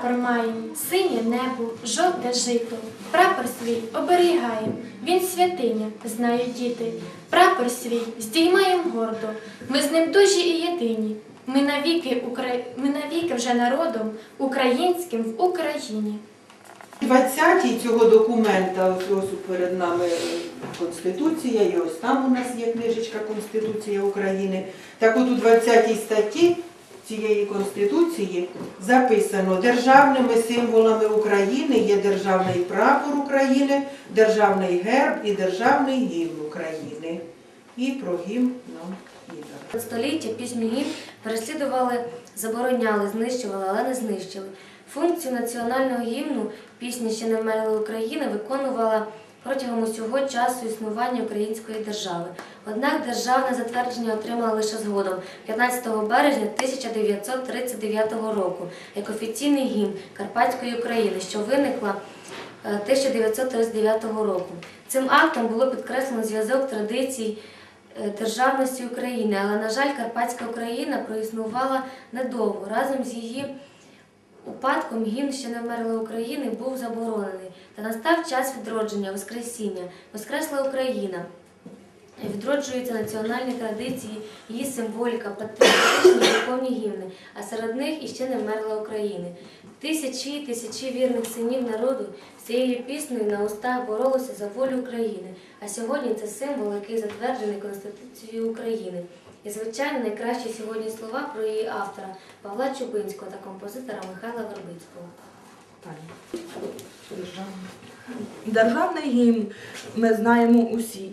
прапор маєм, синє небо, жовте жито. Прапор свій оберігаєм, він святиня, знають діти. Прапор свій здіймаєм гордо. Ми з ним дужі і єдині. Ми навіки, ми навіки вже народом українським в Україні. 20-й цього документа, ось перед нами е, Конституція, і ось там у нас є книжечка Конституція України. Так от у 20-й статті цієї Конституції записано державними символами України є державний прапор України, державний герб і державний гімн України. І про гімн нам і Століття пісню гімн переслідували, забороняли, знищували, але не знищили. Функцію національного гімну пісня ще не вмерла Україна виконувала протягом усього часу існування української держави. Однак державне затвердження отримала лише згодом, 15 березня 1939 року, як офіційний гімн Карпатської України, що виникла е, 1939 року. Цим актом було підкреслено зв'язок традицій е, державності України, але, на жаль, Карпатська Україна проіснувала недовго. Разом з її упадком гімн ще не вмерли України був заборонений. Та настав час відродження, Воскресіння, Воскресла Україна. Відроджуються національні традиції, її символіка, патріотичні духовні гімни, а серед них іще не вмерла України. Тисячі і тисячі вірних синів народу з цією піснею на устах боролися за волю України. А сьогодні це символ, який затверджений Конституцією України. І, звичайно, найкращі сьогодні слова про її автора Павла Чубинського та композитора Михайла Вербицького. Державний гімн ми знаємо усі.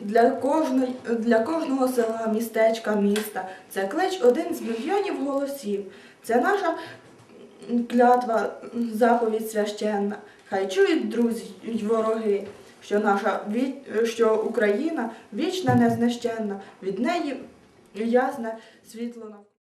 Для кожного, для кожного села, містечка, міста це клич один з мільйонів голосів. Це наша клятва, заповідь священна. Хай чують друзі й вороги, що наша що Україна вічна незнищенна, від неї ясне світло навколо.